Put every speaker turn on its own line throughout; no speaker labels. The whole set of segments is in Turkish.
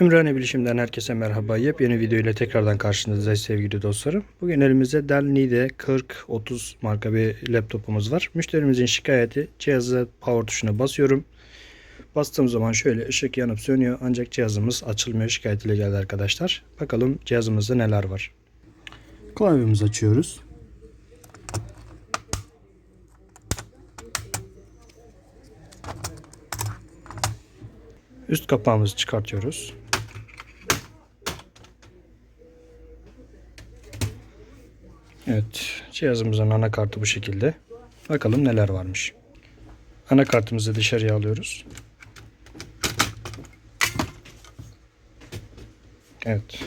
Ümraniye Bilişim'den herkese merhaba. Yepyeni video ile tekrardan karşınızdayız sevgili dostlarım. Bugün elimizde Dell Nide 4030 marka bir laptopumuz var. Müşterimizin şikayeti cihazı power tuşuna basıyorum. Bastığım zaman şöyle ışık yanıp sönüyor ancak cihazımız açılmıyor şikayetiyle geldi arkadaşlar. Bakalım cihazımızda neler var. Klavyemizi açıyoruz. Üst kapağımızı çıkartıyoruz. Evet, cihazımızın anakartı bu şekilde. Bakalım neler varmış. Anakartımızı dışarıya alıyoruz. Evet.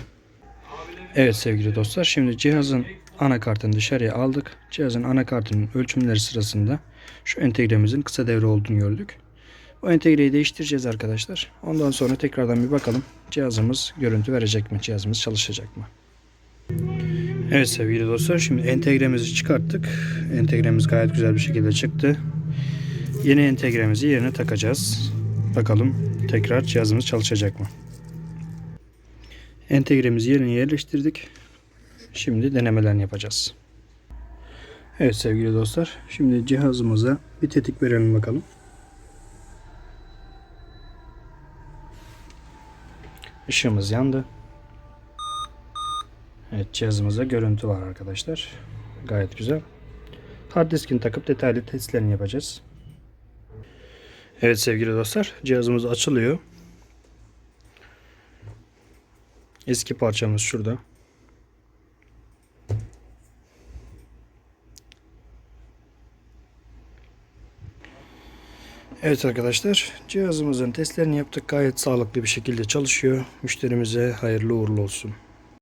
Evet sevgili dostlar, şimdi cihazın anakartını dışarıya aldık. Cihazın anakartının ölçümleri sırasında şu entegremizin kısa devre olduğunu gördük. Bu entegreyi değiştireceğiz arkadaşlar. Ondan sonra tekrardan bir bakalım cihazımız görüntü verecek mi? Cihazımız çalışacak mı? Evet sevgili dostlar şimdi entegremizi çıkarttık. Entegremiz gayet güzel bir şekilde çıktı. Yeni entegremizi yerine takacağız. Bakalım tekrar cihazımız çalışacak mı? Entegremizi yerine yerleştirdik. Şimdi denemelerini yapacağız. Evet sevgili dostlar. Şimdi cihazımıza bir tetik verelim bakalım. Işığımız yandı. Evet cihazımızda görüntü var arkadaşlar. Gayet güzel. Hard diskini takıp detaylı testlerini yapacağız. Evet sevgili dostlar cihazımız açılıyor. Eski parçamız şurada. Evet arkadaşlar cihazımızın testlerini yaptık. Gayet sağlıklı bir şekilde çalışıyor. Müşterimize hayırlı uğurlu olsun.